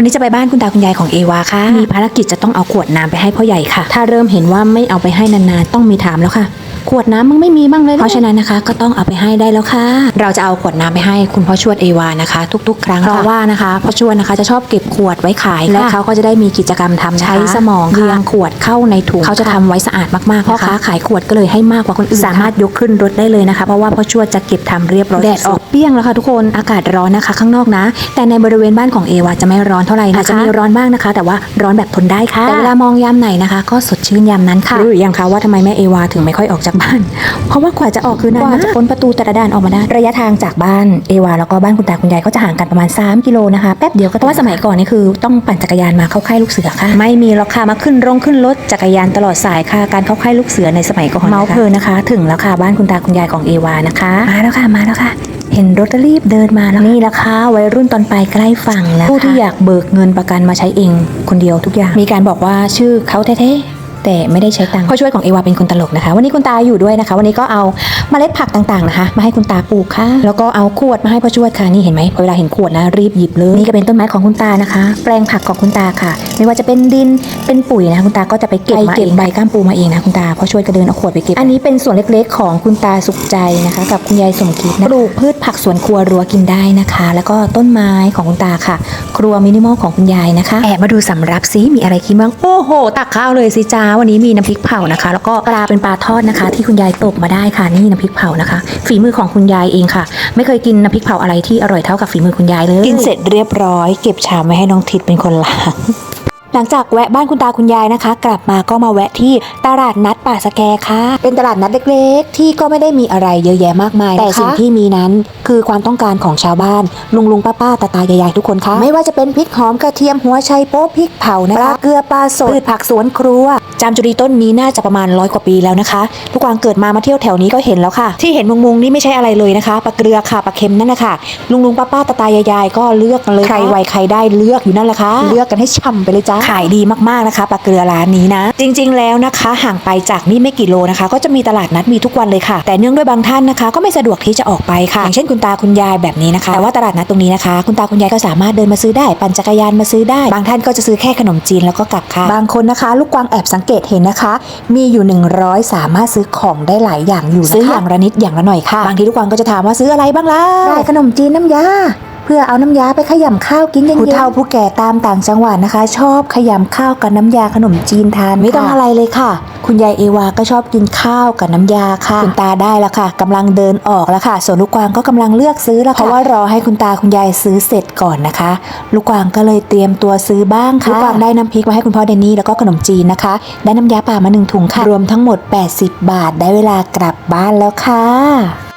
วันนี้จะไปบ้านคุณตาคุณยายของเอวาค่ะ มีภารกิจจะต้องเอาขวดน้ำไปให้พ่อใหญ่ค่ะ ถ้าเริ่มเห็นว่าไม่เอาไปให้นานๆ ต้องมีถามแล้วค่ะ ขวดน้ำมึงไม่มีบ้างเลย เพราะฉะนั้นนะคะก็ต้องเอาไปให้ได้แล้วค่ะ เราจะเอาขวดน้ำไปให้คุณพ่อชวดเอวานะคะ ทุก ๆ ครั้งเพราะว่านะคะพ่อชวดนะคะจะชอบเก็บขวดไว้ขายและเขาก็จะได้มีกิจกรรมทำใช้สมองเรียงขวดเข้าในถุงเขาจะทำไว้สะอาดมากๆพ่อค้าขายขวดก็เลยให้มากกว่าคนอื่นสามารถยกขึ้นรถได้เลยนะคะเพราะว่าพ่อชวดจะเก็บทำเรียบร้อยแดดออกเปรี้ยงแล้วค่ะทุกคนอากาศร้อนนะคะ ข้างนอกนะ แต่ในบริเวณบ้านของเอวาจะไม่ร้อนเท่าไหร่นะคะอาจจะมีร้อนบ้างนะคะ แต่ว่าร้อนแบบทนได้ค่ะแต่เวลามองยามไหนนะคะ ก็สดชื่นยามนั้นค่ะรู้หรือยังคะว่าทำไมแม่เอวาถึงไม่ค่อยออกจากบ้าน เพราะว่ากว่าจะออกคือนานกว่าจะพ้นประตูแต่ละด้านออกมาได้ระยะทางจากบ้านเอวาแล้วก็บ้านคุณตาคุณยายก็จะห่างกันประมาณ 3 กิโลนะคะแป๊บเดียวก็เพราะว่าสมัยก่อนนี่คือต้องปั่นจักรยานมาเข้าค่ายลูกเสือค่ะ ไม่มีหรอกค่ะมาขึ้นโรงขึ้นรถจักรยานตลอดสายค่ะการเข้าค่ายลูกเสือในสมัยก่อนเมาเพลินนะคะ ถึงแล้วค่ะบ้านคุณตาคุณยายของเอวานะคะมาแล้วค่ะมาแล้วค่ะเห็นรถรีบเดินมาแล้วนี่ละค่ะวัยรุ่นตอนปลายใกล้ฝั่งแล้วผู้ที่อยากเบิกเงินประกันมาใช้เองคนเดียวทุกอย่าง มีการบอกว่าชื่อเขาแท้ๆ แต่ไม่ได้ใช้ตังค์พ่อช่วยของเอวาเป็นคนตลกนะคะ วันนี้คุณตาอยู่ด้วยนะคะ วันนี้ก็เอาเมล็ดผักต่างๆนะคะ มาให้คุณตาปลูกค่ะ แล้วก็เอาขวดมาให้พ่อช่วยค่ะนี่เห็นไหมพอเวลาเห็นขวดนะรีบหยิบเลยนี่ก็เป็นต้นไม้ของคุณตานะคะ แปลงผักของคุณตาค่ะ ไม่ว่าจะเป็นดินเป็นปุ๋ยนะคะคุณตาก็จะไปเก็บมาเก็บใบก้ามปูมาเองนะคุณตาพ่อช่วยก็เดินเอาขวดไปเก็บอันนี้เป็นส่วนเล็กๆ ของคุณตาสุขใจนะคะ กับคุณยายสมคิดนะปลูกพืชผักสวนครัวรั้วกินได้นะคะ แล้วก็ต้นไม้ของคุณตาค่ะ ครัวมินิมอลของคุณยายนะคะแอบมาดูสำรับซิมีอะไรกินบ้างโอ้โห ตักข้าวเลยสิจ้าวันนี้มีน้ำพริกเผานะคะ แล้วก็ปลาเป็นปลาทอดนะคะ ที่คุณยายตกมาได้ค่ะ นี่น้ำพริกเผานะคะ ฝีมือของคุณยายเองค่ะ ไม่เคยกินน้ำพริกเผาอะไรที่อร่อยเท่ากับฝีมือคุณยายเลยกินเสร็จเรียบร้อย เก็บชามไว้ให้น้องทิดเป็นคนล้าง ลังจากแวะบ้านคุณตาคุณยายนะคะ กลับมาก็มาแวะที่ตลาดนัดป่าสแกค่ะ เป็นตลาดนัดเล็กๆ ที่ก็ไม่ได้มีอะไรเยอะแยะมากมาย แต่สิ่งที่มีนั้นคือความต้องการของชาวบ้าน ลุงลุงป้าป้าตาตายายๆทุกคนค่ะ ไม่ว่าจะเป็นพริกหอมกระเทียมหัวไชโป๊พริกเผานะคะปลาเกลือปลาสดพืชผักสวนครัวจามจุรีต้นนี้น่าจะประมาณร้อยกว่าปีแล้วนะคะทุกวางเกิดมามาเที่ยวแถวนี้ก็เห็นแล้วค่ะ ที่เห็นมุงมุงๆนี่ไม่ใช่อะไรเลยนะคะปลาเกลือค่ะปลาเค็มนั่นนะคะลุงลุงป้าป้าตาตายายๆก็เลือกกันเลยใครไวใครได้เลือกอยู่นั่นแหละค่ะเลือกกันให้ช่ำไปเลยจ้าขายดีมากๆนะคะปลาเกลือร้านนี้นะ จริง ๆ แล้วนะคะ ห่างไปจากนี่ไม่กี่โลนะคะ ก็จะมีตลาดนัดมีทุกวันเลยค่ะ แต่เนื่องด้วยบางท่านนะคะ ก็ไม่สะดวกที่จะออกไปค่ะ อย่างเช่นคุณตาคุณยายแบบนี้นะคะแต่ว่าตลาดนัดตรงนี้นะคะ คุณตาคุณยายก็สามารถเดินมาซื้อได้ปั่นจักรยานมาซื้อได้ บางท่านก็จะซื้อแค่ขนมจีนแล้วก็กลับค่ะ บางคนนะคะ ลูกกวางแอบสังเกตเห็นนะคะ มีอยู่ 100 สามารถซื้อของได้หลายอย่างอยู่นะคะซื้ออย่างละนิดอย่างละหน่อยค่ะบางทีลูกกวางก็จะถามว่าซื้ออะไรบ้างล่ะได้ขนมจีนน้ำยา พื่อเอาน้ำยาไปขยำข้าวกินเย็นๆผู้เฒ่าผู้แก่ตามต่างจังหวัดนะคะ ชอบขยำข้าวกับน้ำยาขนมจีนทานไม่ต้องอะไรเลยค่ะ คุณยายเอวาก็ชอบกินข้าวกับน้ำยาค่ะคุณตาได้แล้วค่ะกำลังเดินออกแล้วค่ะ ส่วนลูกกวางก็กำลังเลือกซื้อแล้วค่ะเพราะว่ารอให้คุณตาคุณยายซื้อเสร็จก่อนนะคะ ลูกกวางก็เลยเตรียมตัวซื้อบ้างค่ะลูกกวางได้น้ำพริกมาให้คุณพ่อเดนนี่แล้วก็ขนมจีนนะคะ ได้น้ำยาป่ามาหนึ่งถุงค่ะรวมทั้งหมด 80 บาทได้เวลากลับบ้านแล้วค่ะ